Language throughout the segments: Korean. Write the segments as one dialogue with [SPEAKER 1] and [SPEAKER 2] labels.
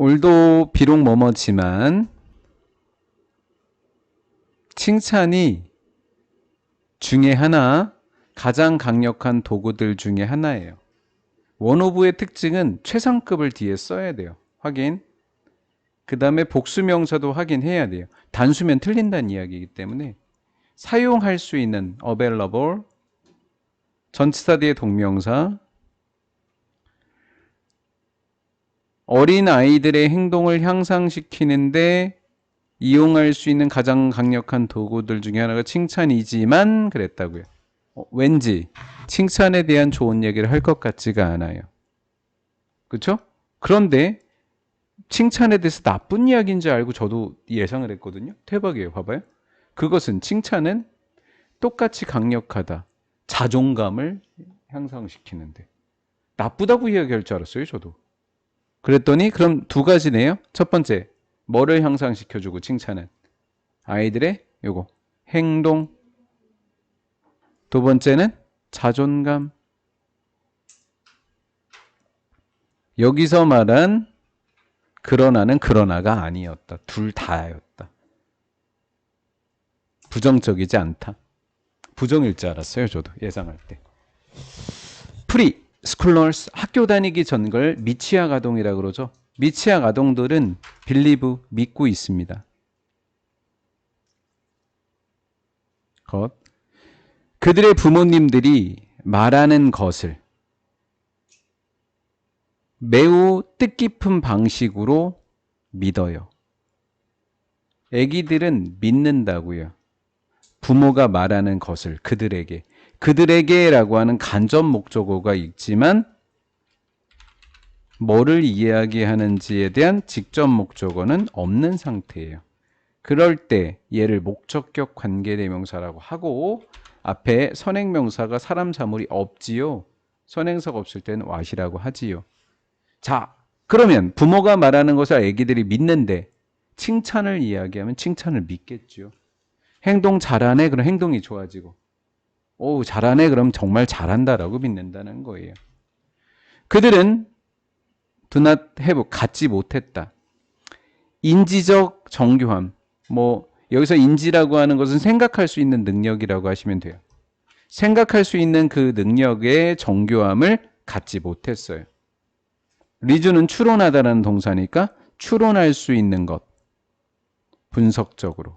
[SPEAKER 1] 올도 비록 뭐뭐지만 칭찬이 중에 하나 가장 강력한 도구들 중에 하나예요. 원오브의 특징은 최상급을 뒤에 써야 돼요. 확인. 그 다음에 복수명사도 확인해야 돼요. 단수면 틀린다는 이야기이기 때문에 사용할 수 있는 available 전치사 뒤에 동명사 어린 아이들의 행동을 향상시키는데 이용할 수 있는 가장 강력한 도구들 중에 하나가 칭찬이지만 그랬다고요. 어, 왠지 칭찬에 대한 좋은 얘기를 할 것 같지가 않아요. 그렇죠? 그런데 칭찬에 대해서 나쁜 이야기인 줄 알고 저도 예상을 했거든요. 대박이에요. 봐봐요. 그것은 칭찬은 똑같이 강력하다. 자존감을 향상시키는데. 나쁘다고 이야기할 줄 알았어요. 저도. 그랬더니 그럼 두 가지네요. 첫 번째, 뭐를 향상시켜주고 칭찬은? 아이들의 요거 행동. 두 번째는 자존감. 여기서 말한 그러나는 그러나가 아니었다. 둘 다였다. 부정적이지 않다. 부정일 줄 알았어요. 저도 예상할 때. 프리 스쿨러스 학교 다니기 전걸 미취학 아동이라 그러죠. 미취학 아동들은 빌리브 믿고 있습니다. 것. 그들의 부모님들이 말하는 것을 매우 뜻깊은 방식으로 믿어요. 아기들은 믿는다고요. 부모가 말하는 것을 그들에게 그들에게라고 하는 간접 목적어가 있지만 뭐를 이야기하는지에 대한 직접 목적어는 없는 상태예요. 그럴 때 얘를 목적격 관계대명사라고 하고 앞에 선행명사가 사람 사물이 없지요. 선행사가 없을 때는 왓이라고 하지요. 자, 그러면 부모가 말하는 것을 아기들이 믿는데 칭찬을 이야기하면 칭찬을 믿겠죠. 행동 잘하네 그럼 행동이 좋아지고 오 잘하네 그럼 정말 잘한다라고 믿는다는 거예요. 그들은 do not have 갖지 못했다. 인지적 정교함 뭐 여기서 인지라고 하는 것은 생각할 수 있는 능력이라고 하시면 돼요. 생각할 수 있는 그 능력의 정교함을 갖지 못했어요. 리주는 추론하다라는 동사니까 추론할 수 있는 것 분석적으로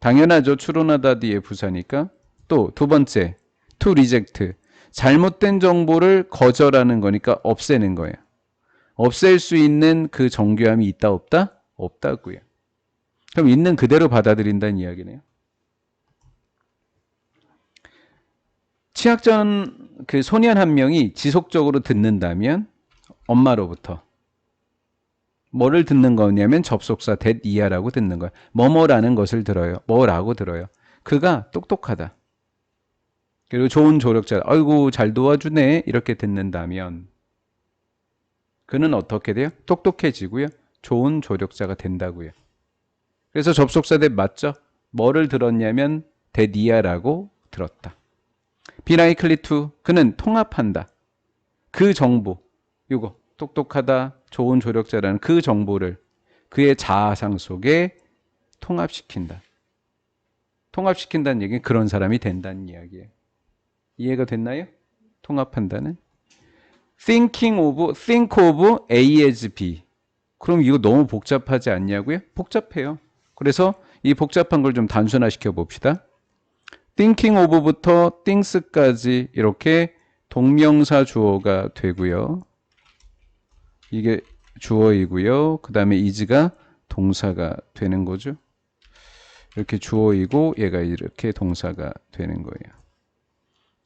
[SPEAKER 1] 당연하죠. 추론하다 뒤에 부사니까. 또 두 번째, to reject. 잘못된 정보를 거절하는 거니까 없애는 거예요. 없앨 수 있는 그 정교함이 있다 없다? 없다고요. 그럼 있는 그대로 받아들인다는 이야기네요. 취약전 그 소년 한 명이 지속적으로 듣는다면 엄마로부터 뭐를 듣는 거냐면 접속사 that 이하라고 듣는 거야. 뭐뭐라는 것을 들어요. 뭐라고 들어요. 그가 똑똑하다. 그리고 좋은 조력자. 아이고 잘 도와주네. 이렇게 듣는다면 그는 어떻게 돼요? 똑똑해지고요. 좋은 조력자가 된다고요. 그래서 접속사 that 맞죠? 뭐를 들었냐면 이하라고 들었다. to 그는 통합한다. 그 정보 요거 똑똑하다, 좋은 조력자라는 그 정보를 그의 자아상 속에 통합시킨다. 통합시킨다는 얘기는 그런 사람이 된다는 이야기예요. 이해가 됐나요? 통합한다는. thinking of, think of A as B. 그럼 이거 너무 복잡하지 않냐고요? 복잡해요. 그래서 이 복잡한 걸 좀 단순화시켜 봅시다. thinking of부터 things까지 이렇게 동명사 주어가 되고요. 이게 주어이고요. 그 다음에 is가 동사가 되는 거죠. 이렇게 주어이고 얘가 이렇게 동사가 되는 거예요.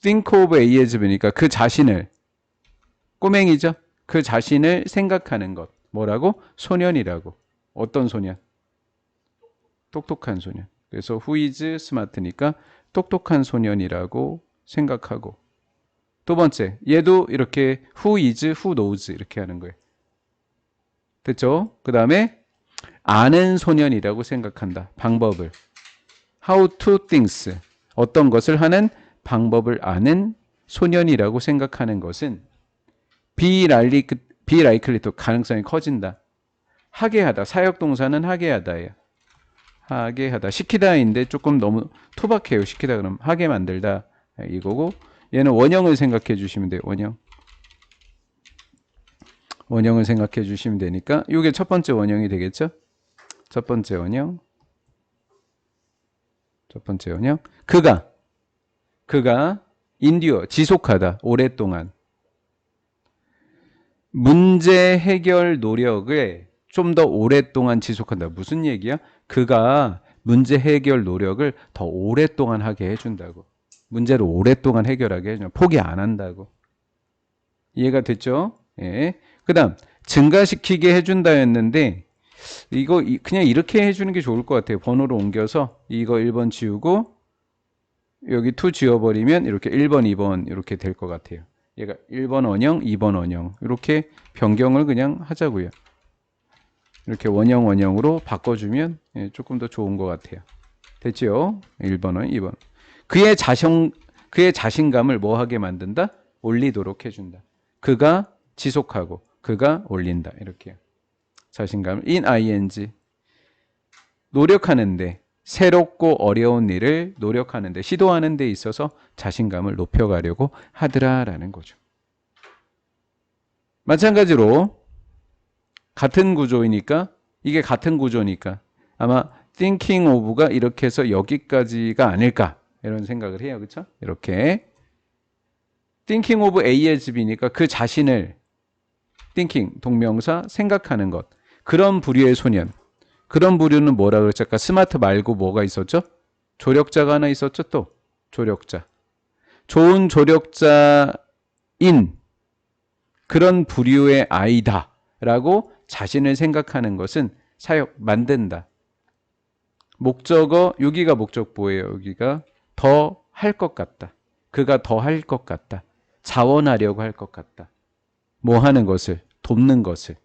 [SPEAKER 1] Think of A as B니까 그 자신을 꼬맹이죠. 그 자신을 생각하는 것. 뭐라고? 소년이라고. 어떤 소년? 똑똑한 소년. 그래서 is smart니까 똑똑한 소년이라고 생각하고 두 번째, 얘도 이렇게 who knows 이렇게 하는 거예요. 됐죠? 그 다음에 아는 소년이라고 생각한다. 방법을. how to things. 어떤 것을 하는 방법을 아는 소년이라고 생각하는 것은 likely to 가능성이 커진다. 하게 하다. 사역 동사는 하게 하다예요. 하게 하다. 시키다인데 조금 너무 투박해요. 시키다 그러면 하게 만들다 이거고 얘는 원형을 생각해 주시면 돼요. 원형. 원형을 생각해 주시면 되니까 이게 첫 번째 원형이 되겠죠? 첫 번째 원형. 첫 번째 원형. 그가 그가 인디어 지속하다 오랫동안 문제 해결 노력을 좀 더 오랫동안 지속한다. 무슨 얘기야? 그가 문제 해결 노력을 더 오랫동안 하게 해준다고. 문제를 오랫동안 해결하게 해준다. 포기 안 한다고. 이해가 됐죠? 예. 그 다음, 증가시키게 해준다 했는데, 이거 이- 그냥 이렇게 해주는 게 좋을 것 같아요. 번호로 옮겨서 이거 1번 지우고, 여기 2 지워버리면 이렇게 1번, 2번 이렇게 될 것 같아요. 얘가 1번 원형, 2번 원형. 이렇게 변경을 그냥 하자고요. 이렇게 원형 원형으로 바꿔주면 예, 조금 더 좋은 것 같아요. 됐죠? 1번은 2번. 그의 자신, 그의 자신감을 뭐하게 만든다? 올리도록 해준다. 그가 지속하고, 그가 올린다. 이렇게요. 자신감을. in ing. 노력하는데, 새롭고 어려운 일을 노력하는 데, 시도하는 데 있어서 자신감을 높여가려고 하더라라는 거죠. 마찬가지로, 같은 구조이니까 이게 같은 구조니까 아마 thinking of가 이렇게 해서 여기까지가 아닐까 이런 생각을 해요. 그렇죠? 이렇게 thinking of A as B니까 그 자신을 thinking 동명사 생각하는 것 그런 부류의 소년 그런 부류는 뭐라 그랬죠? 아까 스마트 말고 뭐가 있었죠? 조력자가 하나 있었죠? 또 조력자 좋은 조력자인 그런 부류의 아이다라고 자신을 생각하는 것은 사역 만든다. 목적어 여기가 목적보예요. 여기가 더 할 것 같다. 그가 더 할 것 같다. 자원하려고 할 것 같다. 뭐 하는 것을 돕는 것을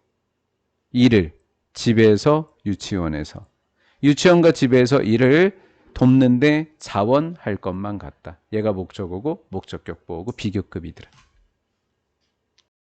[SPEAKER 1] 일을 집에서 유치원에서 유치원과 집에서 일을 돕는데 자원할 것만 같다. 얘가 목적어고 목적격 보고 비교급이더라.